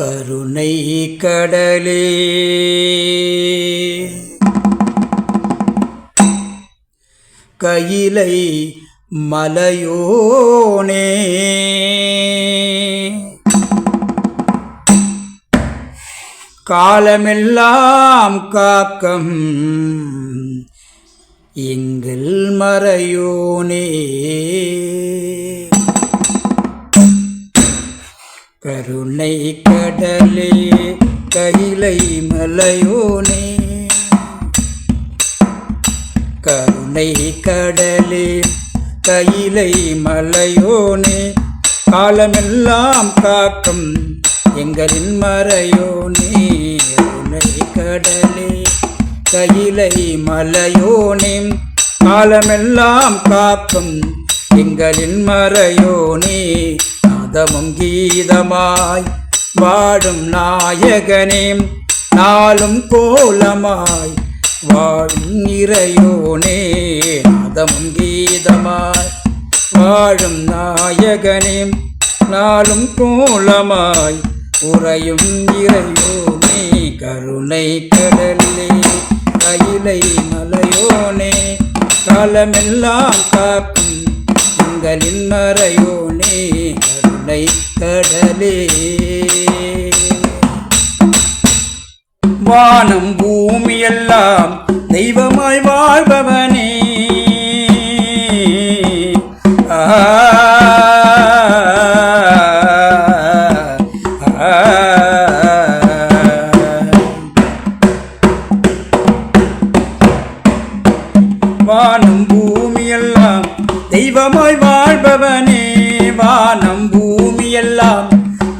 கருணை கடலே. கையிலை மலையோனே. காலமெல்லாம் காக்கம் எங்கள் மறையோனே. கருணை கடலே கைலை மலையோனே. கருணை கடலே கையிலை மலையோனே. காலமெல்லாம் காக்கும் எங்களின் மறையோனே. கருணை கடலே கையிலை மலையோனே. காலமெல்லாம் காக்கும் எங்களின் மறையோனே. நாதமும் கீதமாய் வாடும் நாயகனே நாளும் கோலமாய் வாழும் இறையோனே நாதமும் கீதமாய் வாழும் நாயகனே நாளும் கோலமாய் உறையும் இறையோனே கருணை கடலே கையிலை மலையோனே காலமெல்லாம் காக்கும் எங்களின் மறையோனே கருணை கடலே வானம் பூமியெல்லாம் தெய்வமாய் வாழ்பவனே. வானம் பூமியெல்லாம் தெய்வமாய் வாழ்பவனே. வானம் எல்லாம்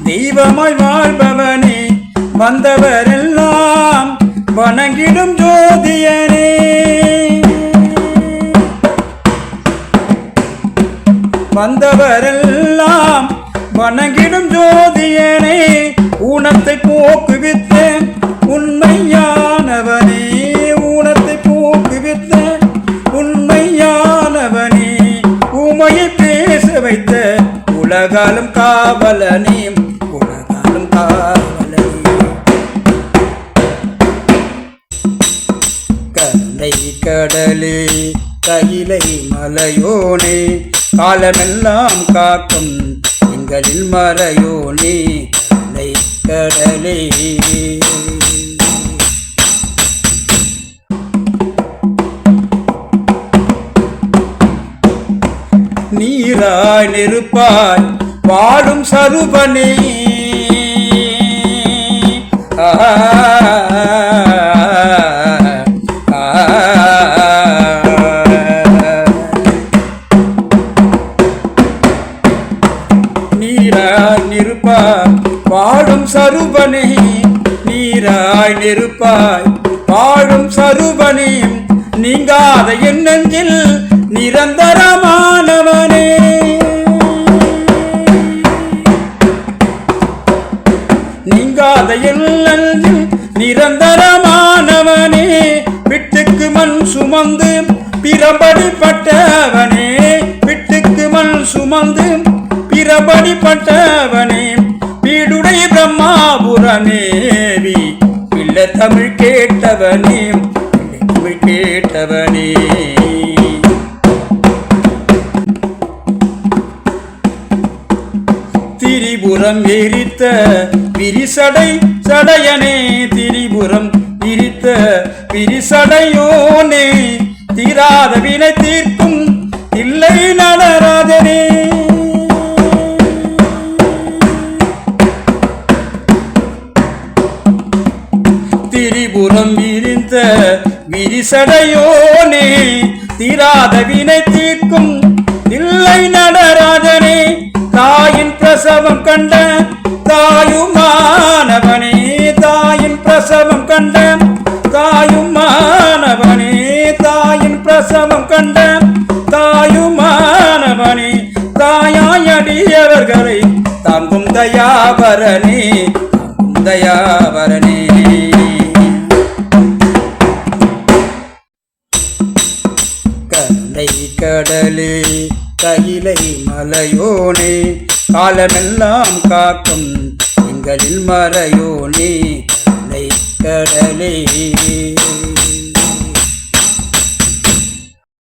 தெய்வமாய் வாழ்பவனே வந்தவரெல்லாம் வணங்கிடும் ஜோதியனே. வந்தவரெல்லாம் வணங்கிடும் ஜோதியனே ஊனத்தை போக்குவித்தேன் உலகாலும் காவலனே உலகாலும் காவலனே. கருணை கடலே கையிலை மலையோனே காலமெல்லாம் காக்கும் எங்களில் மறையோனே கருணை கடலே. நீராய் நெருப்பாய் வாழும் சருபனே நீராய் நெருப்பாய் வாழும் சருபனே நீராய் நெருப்பாய் வாழும் சருபனே நீங்காத என் நெஞ்சில் நிரந்தரமானவனே. நீங்காத என் நிரந்தரமானவனே. விட்டுக்கு மண் சுமந்து பிறபடிப்பட்டவனே விட்டுக்கு மண் சுமந்து பிறபடிப்பட்டவனே வீடுடைய பிரம்மாபுரமேவி பிள்ளை தமிழ் கேட்டவனே. தமிழ் கேட்டவனே. திரிபுரம் எரித்த விரிசடை சடையனே திரிபுரம் விரித்த விரிசடையோனே தீராத வினை தீர்க்கும் இல்லை நடராஜனே. திரிபுரம் விரிந்த விரிசடையோனே தீராத வினை தீர்க்கும் இல்லை நடராஜனே. தாயின் பிரசவம் கண்ட தாயுமானவனே தாயின் பிரசவம் கண்ட தாயுமானவனே தாயின் பிரசவம் கண்ட தாயுமானவனே தாயாயடியவர்களை தாங்கும் தயாபரணி தயாபரணி தயாபரனே. கருணை கடலே கையிலை மலையோனே காலமெல்லாம் காக்கும் எங்களில் மறையோனே கடலே.